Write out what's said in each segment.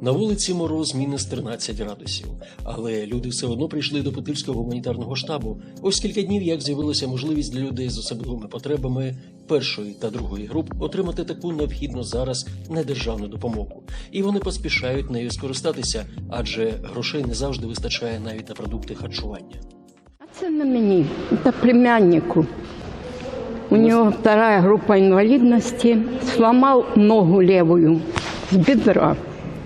На вулиці мороз мінус 13 градусів, але люди все одно прийшли до Путильського гуманітарного штабу. Ось кілька днів як з'явилася можливість для людей з особливими потребами першої та другої груп отримати таку необхідну зараз недержавну допомогу, і вони поспішають нею скористатися, адже грошей не завжди вистачає навіть на продукти харчування. А це не мені, це племяннику. У него вторая группа инвалидности, сломал ногу левую с бедра.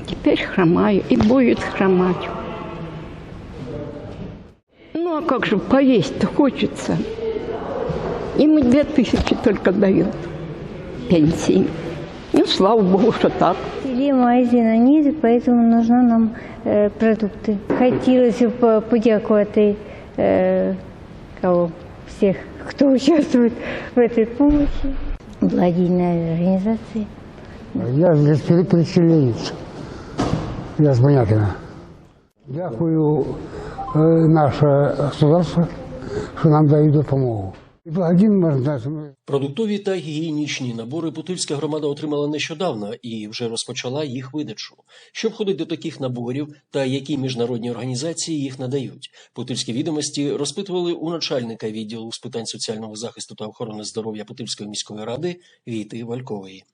Теперь хромаю и будет хромать. Ну а как же, поесть-то хочется. Им и две тысячи только дают пенсии. Ну, слава богу, что так. Селі магазина ні, поэтому нужны нам е, продукти. Хотілося б подякувати е, кого, всіх, хто участвует в этой помощи. Благодійної організації. Я здесь пере- переселенец. Я з Понятина. Дякую е, наше государство, що нам дають допомогу. І. Продуктові та гігієнічні набори Путильська громада отримала нещодавно і вже розпочала їх видачу. Що входить до таких наборів та які міжнародні організації їх надають? Путильські відомості розпитували у начальника відділу з питань соціального захисту та охорони здоров'я Путильської міської ради Віти Валькової.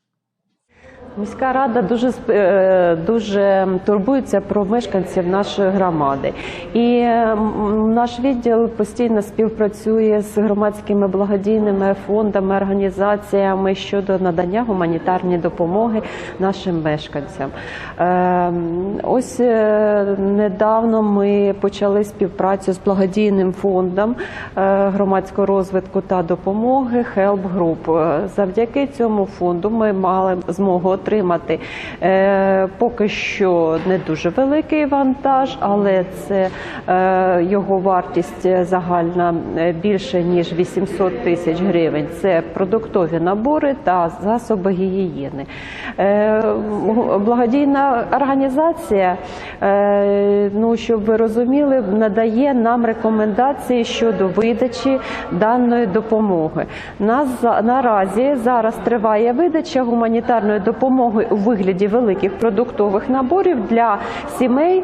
Міська рада дуже е, дуже турбується про мешканців нашої громади, і наш відділ постійно співпрацює з громадськими благодійними фондами, організаціями щодо надання гуманітарної допомоги нашим мешканцям. Е, Ось е, недавно ми почали співпрацю з благодійним фондом е, громадського розвитку та допомоги Help Group. Завдяки цьому фонду ми мали змогу отримати е, поки що не дуже великий вантаж, але це е, його вартість загальна е, більше ніж 800 тисяч гривень. Це продуктові набори та засоби гігієни. Благодійна організація, ну щоб ви розуміли, надає нам рекомендації щодо видачі даної допомоги. Нас наразі зараз триває видача гуманітарної допомоги у вигляді великих продуктових наборів для сімей,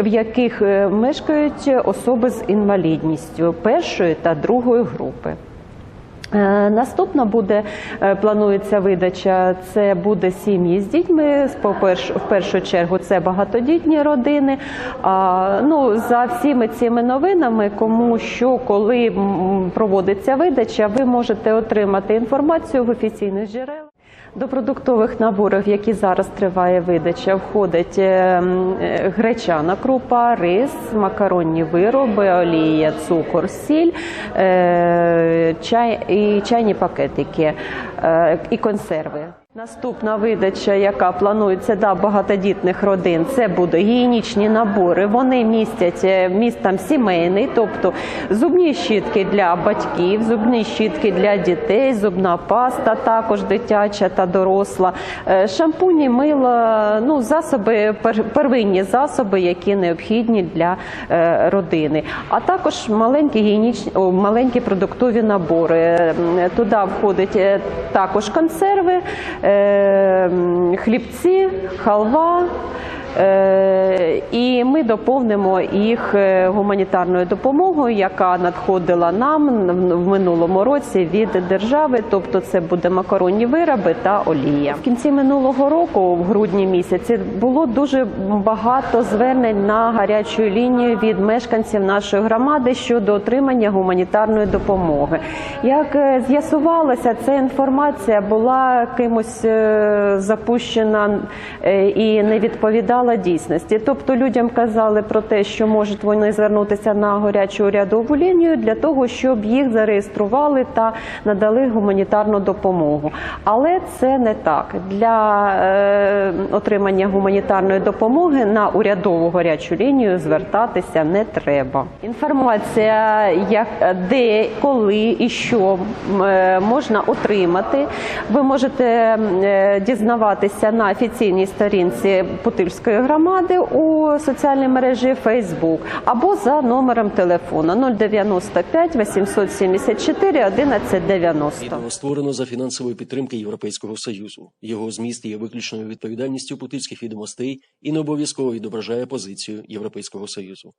в яких е, мешкають особи з інвалідністю першої та другої групи. Е, Наступна буде е, планується видача. Це буде сім'ї з дітьми. В першу чергу це багатодітні родини. Ну за всіми цими новинами, кому що, коли проводиться видача, ви можете отримати інформацію в офіційних джерелах. До продуктових наборів, які зараз триває видача, входить е, е, гречана крупа, рис, макаронні вироби, олія, цукор, сіль, е, чай і чайні пакетики і консерви. Наступна видача, яка планується для багатодітних родин, це будуть гігієнічні набори. Вони містять е, міст там сімейний, тобто зубні щітки для батьків, зубні щітки для дітей, зубна паста, також дитяча та доросла, е, шампуні, мило, ну засоби, пер- первинні засоби, які необхідні для е, родини. А також маленькі гігієнічні, маленькі продуктові набори. Туди входить е, також консерви, хлібці, халва. Е, І ми доповнимо їх е, гуманітарною допомогою, яка надходила нам в- минулому році від держави. Тобто, це буде макаронні вироби та олія. В кінці минулого року, в грудні місяці, було дуже багато звернень на гарячу лінію від мешканців нашої громади щодо отримання гуманітарної допомоги. Як е, з'ясувалося, ця інформація була кимось запущена і не відповідала дійсності. Тобто людям казали про те, що можуть вони звернутися на гарячу урядову лінію для того, щоб їх зареєстрували та надали гуманітарну допомогу. Але це не так. Для е, отримання гуманітарної допомоги на урядову гарячу лінію звертатися не треба. Інформація, як де, коли і що е, можна отримати, ви можете е, дізнаватися на офіційній сторінці Путильської нашої громади у соціальній мережі Facebook або за номером телефона 095 874 1190. Відео створено за фінансової підтримки Європейського союзу. Його зміст є виключною відповідальністю путильських відомостей і не обов'язково відображає позицію Європейського союзу.